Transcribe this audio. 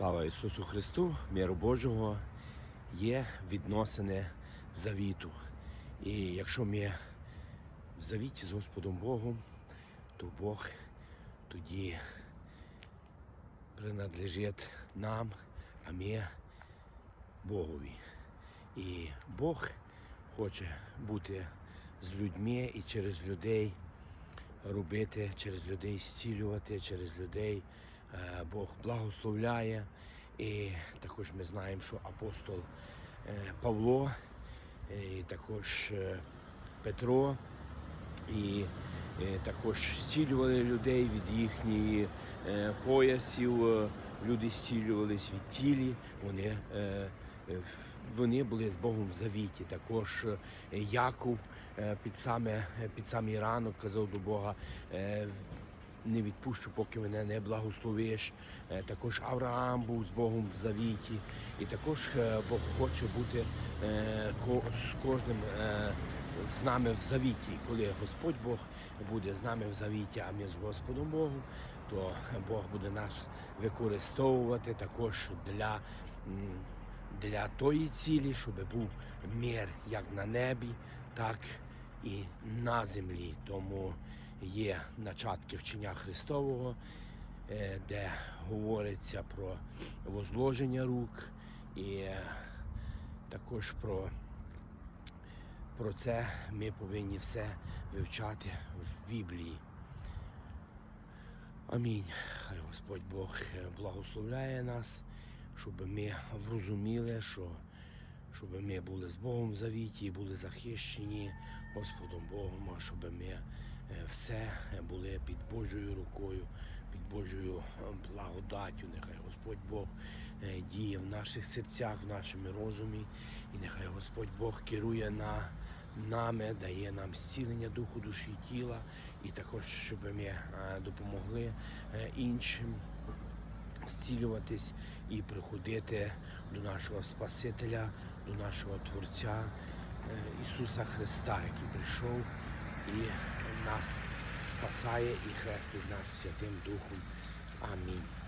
Слава Ісусу Христу, миру Божого, є відносини завіту. І якщо ми в завіті з Господом Богом, то Бог тоді принадлежить нам, а ми Богові. І Бог хоче бути з людьми і через людей робити, через людей зцілювати, через людей Бог благословляє. І також ми знаємо, що апостол е, Павло, е, і також е, Петро, і е, також зцілювали людей від е, поясів, е, люди зцілювались від тілі, вони, е, е, вони були з Богом в завіті. Також е, Яков е, під, саме, під самий ранок казав до Бога. Не відпущу, поки мене не благословиш. Е, Також Авраам був з Богом в завіті, і також е, Бог хоче бути е, з кожним з нами в завіті. Коли Господь Бог буде з нами в завіті, а ми з Господом Богом, то Бог буде нас використовувати також для, для тої цілі, щоб був мир як на небі, так і на землі. Тому є начатки вчення Христового, е, де говориться про возложення рук і е, також про, про це ми повинні все вивчати в Біблії. Амінь. Хай Господь Бог е, благословляє нас, щоб ми зрозуміли, що щоб ми були з Богом в завіті були захищені Господом Богом, щоб ми все були під Божою рукою, під Божою е, благодаттю. Нехай Господь Бог е, діє в наших серцях, в нашому розумі, і нехай Господь Бог керує на нами, дає нам зцілення духу, душі і тіла, і також, щоб ми е, допомогли е, іншим зцілюватись і приходити до нашого Спасителя, до нашого Творця е, Ісуса Христа, який прийшов і нас спасає і хрестить нас Святим Духом. Амінь.